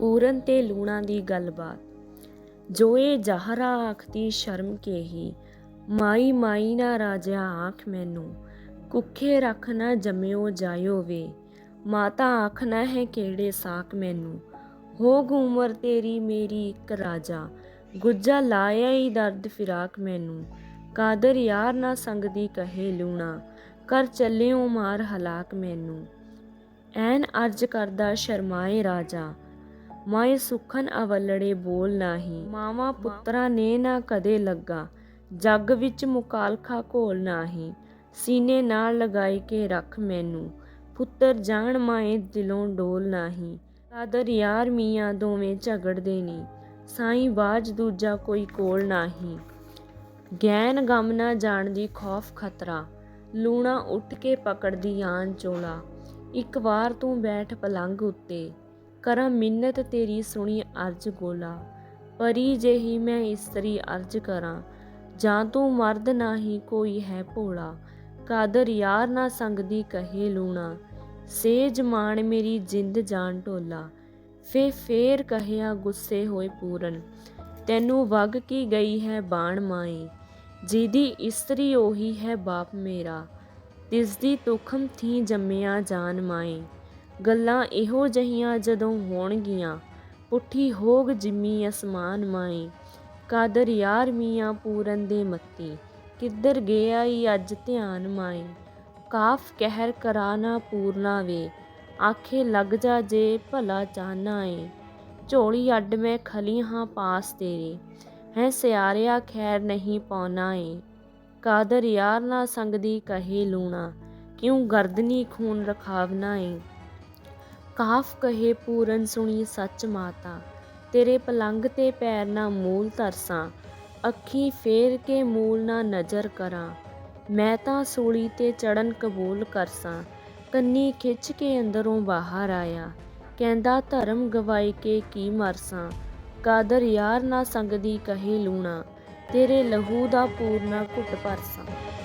ਪੂਰਨ ਤੇ ਲੂਣਾ ਦੀ ਗੱਲਬਾਤ। ਜੋ ਇਹ ਜ਼ਹਰਾ ਆਖਦੀ, ਸ਼ਰਮ ਕੇਹੀ? ਮਾਈ ਮਾਈ ਨਾ ਰਾਜਾ ਆਖ ਮੈਨੂੰ, ਕੁੱਖੇ ਰੱਖ ਨਾ ਜੰਮਿਓ ਜਾਇਓ ਵੇ। ਮਾਤਾ ਆਖਣਾ ਹੈ ਕਿਹੜੇ ਸਾਕ ਮੈਨੂੰ? ਹੋਗ ਉਮਰ ਤੇਰੀ ਮੇਰੀ ਇੱਕ ਰਾਜਾ, ਗੁੱਜਾ ਲਾਇਆ ਹੀ ਦਰਦ ਫਿਰਾਕ ਮੈਨੂੰ। ਕਾਦਰ ਯਾਰ ਨਾ ਸੰਗਦੀ ਕਹੇ ਲੂਣਾ, ਕਰ ਚੱਲਿਓ ਮਾਰ ਹਲਾਕ ਮੈਨੂੰ। ਐਨ ਅਰਜ ਕਰਦਾ ਸ਼ਰਮਾਏ ਰਾਜਾ। ਮਾਏ ਸੁਖਨ ਅਵਲੜੇ ਬੋਲ ਨਾਹੀ, ਮਾਵਾ ਪੁੱਤਰਾ ਨੇ ਨਾ ਕਦੇ ਲੱਗਾ, ਜੱਗ ਵਿੱਚ ਮੁਕਾਲਖਾ ਘੋਲ ਨਾਹੀ, ਸੀਨੇ ਨਾਲ ਲਗਾਈ ਕੇ ਰੱਖ ਮੈਨੂੰ, ਪੁੱਤਰ ਜਾਣ ਮਾਏ ਦਿਲੋਂ ਡੋਲ ਨਾਹੀ ਕਾਦਰ ਯਾਰ ਮੀਆਂ ਦੋਵੇਂ ਝਗੜਦੇ ਨੀ, ਸਾਈਂ ਬਾਜ ਦੂਜਾ ਕੋਈ ਕੋਲ ਨਾਹੀ। ਗੈਨ ਗਮ ਨਾ ਜਾਣਦੀ ਖੌਫ ਖਤਰਾ, ਲੂਣਾ ਉੱਠ ਕੇ ਪਕੜਦੀ ਆਨ ਚੋਲਾ, ਇੱਕ ਵਾਰ ਤੂੰ ਬੈਠ ਪਲੰਗ ਉੱਤੇ ਕਰਾਂ ਮਿੰਨਤ ਤੇਰੀ ਸੁਣੀ ਅਰਜ ਗੋਲਾ, ਪਰੀ ਜਿਹੀ ਮੈਂ ਇਸਤਰੀ ਅਰਜ ਕਰਾਂ, ਜਾਂ ਤੂੰ ਮਰਦ ਨਾਹੀ ਕੋਈ ਹੈ ਭੋਲਾ, ਕਾਦਰ ਯਾਰ ਨਾ ਸੰਗਦੀ ਕਹੇ ਲੂਣਾ, ਸੇਜ ਮਾਣ ਮੇਰੀ ਜਿੰਦ ਜਾਨ ਢੋਲਾ, ਫੇ ਫੇਰ ਕਹਿਆ ਗੁੱਸੇ ਹੋਏ ਪੂਰਨ, ਤੈਨੂੰ ਵਗ ਕੀ ਗਈ ਹੈ ਬਾਣ ਮਾਈ ਜਿਹਦੀ ਇਸਤਰੀ ਉਹੀ ਹੈ ਬਾਪ ਮੇਰਾ, ਤਿਸਦੀ ਤੁਖਮ ਥੀ ਜੰਮਿਆ ਜਾਨ ਮਾਈ। ਗੱਲਾਂ ਇਹੋ ਜਹੀਆਂ ਜਦੋਂ ਹੋਣਗੀਆਂ, ਪੁੱਠੀ ਹੋਗ ਜਿੰਮੀ ਅਸਮਾਨ ਮਾਈ, ਕਾਦਰ ਯਾਰ ਮੀਆਂ ਪੂਰਨ ਦੇ ਮੱਤੀ, ਕਿੱਧਰ ਗਿਆ ਈ ਅੱਜ ਧਿਆਨ ਮਾਈ, ਕਾਫ ਕਹਿਰ ਕਰਾਨਾ ਪੂਰਨਾ ਵੇ, ਆਖੇ ਲੱਗ ਜਾ ਜੇ ਭਲਾ ਚਾਹਨਾ ਏ ਝੋਲੀ ਅੱਡ ਮੈਂ ਖਲੀ ਹਾਂ ਪਾਸ ਤੇਰੇ, ਹੈ ਸਿਆਰਿਆ ਖੈਰ ਨਹੀਂ ਪਾਉਣਾ ਏ ਕਾਦਰ ਯਾਰ ਨਾ ਸੰਗਦੀ ਕਹੇ ਲੂਣਾ, ਕਿਉਂ ਗਰਦਨੀ ਖੂਨ ਰਖਾਵਨਾ ਏ ਕਾਫ ਕਹੇ ਪੂਰਨ ਸੁਣੀ ਸੱਚ ਮਾਤਾ, ਤੇਰੇ ਪਲੰਗ ਤੇ ਪੈਰ ਨਾ ਮੂਲ ਤਰਸਾਂ, ਅੱਖੀ ਫੇਰ ਕੇ ਮੂਲ ਨਾ ਨਜ਼ਰ ਕਰਾਂ। ਮੈਂ ਤਾਂ ਸੂਲੀ ਤੇ ਚੜਨ ਕਬੂਲ ਕਰਸਾਂ, ਕੰਨੀ ਖਿੱਚ ਕੇ ਅੰਦਰੋਂ ਬਾਹਰ ਆਇਆ। ਕਹਿੰਦਾ ਧਰਮ ਗਵਾਈ ਕੇ ਕੀ ਮਰਸਾਂ, ਕਾਦਰ ਯਾਰ ਨਾ ਸੰਗਦੀ ਕਹੇ ਲੂਣਾ, ਤੇਰੇ ਲਹੂ ਦਾ ਪੂਰਨਾ ਘੁੱਟ ਭਰਸਾਂ